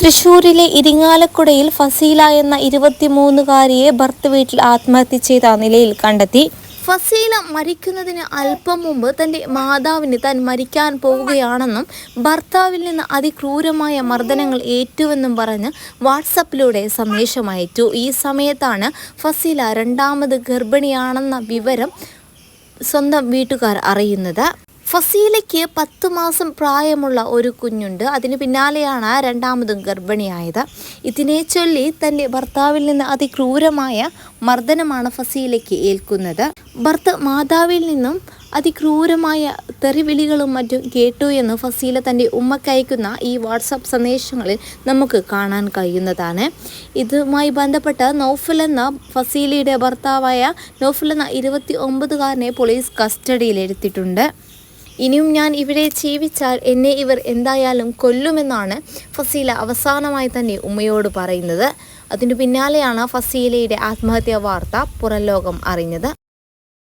തൃശൂരിലെ ഇരിങ്ങാലക്കുടയിൽ ഫസീല എന്ന ഇരുപത്തിമൂന്നുകാരിയെ ഭർത്ത് വീട്ടിൽ ആത്മഹത്യ ചെയ്ത നിലയിൽ കണ്ടെത്തി. ഫസീല മരിക്കുന്നതിന് അല്പം മുമ്പ് തന്റെ മാതാവിന് താൻ മരിക്കാൻ പോവുകയാണെന്നും ഭർത്താവിൽ നിന്ന് അതിക്രൂരമായ മർദ്ദനങ്ങൾ ഏറ്റുവെന്നും പറഞ്ഞ് വാട്സപ്പിലൂടെ സന്ദേശമയച്ചു ഈ സമയത്താണ് ഫസീല രണ്ടാമത് ഗർഭിണിയാണെന്ന വിവരം സ്വന്തം വീട്ടുകാർ അറിയുന്നത്. ഫസീലയ്ക്ക് പത്ത് മാസം പ്രായമുള്ള ഒരു കുഞ്ഞുണ്ട്. അതിന് പിന്നാലെയാണ് രണ്ടാമതും ഗർഭിണിയായത്. ഇതിനെ ചൊല്ലി തന്റെ ഭർത്താവിൽ നിന്ന് അതിക്രൂരമായ മർദ്ദനമാണ് ഫസീലയ്ക്ക് ഏൽക്കുന്നത്. ഭർത്ത മാതാവിൽ നിന്നും അതിക്രൂരമായ തെറിവിളികളും മറ്റും കേട്ടു എന്ന് ഫസീല തന്റെ ഉമ്മക്കയക്കുന്ന ഈ വാട്സപ്പ് സന്ദേശങ്ങളിൽ നമുക്ക് കാണാൻ കഴിയുന്നതാണ്. ഇതുമായി ബന്ധപ്പെട്ട് നൗഫൽ എന്ന ഫസീലയുടെ ഭർത്താവായ നൗഫൽ എന്ന ഇരുപത്തി ഒമ്പതുകാരനെ പോലീസ് കസ്റ്റഡിയിലെടുത്തിട്ടുണ്ട് ഇനിയും ഞാൻ ഇവിടെ ജീവിച്ചാൽ എന്നെ ഇവർ എന്തായാലും കൊല്ലുമെന്നാണ് ഫസീല അവസാനമായി തന്നെ ഉമ്മയോട് പറയുന്നത്. അതിനു പിന്നാലെയാണ് ഫസീലയുടെ ആത്മഹത്യാ വാർത്ത പുറംലോകം അറിഞ്ഞത്.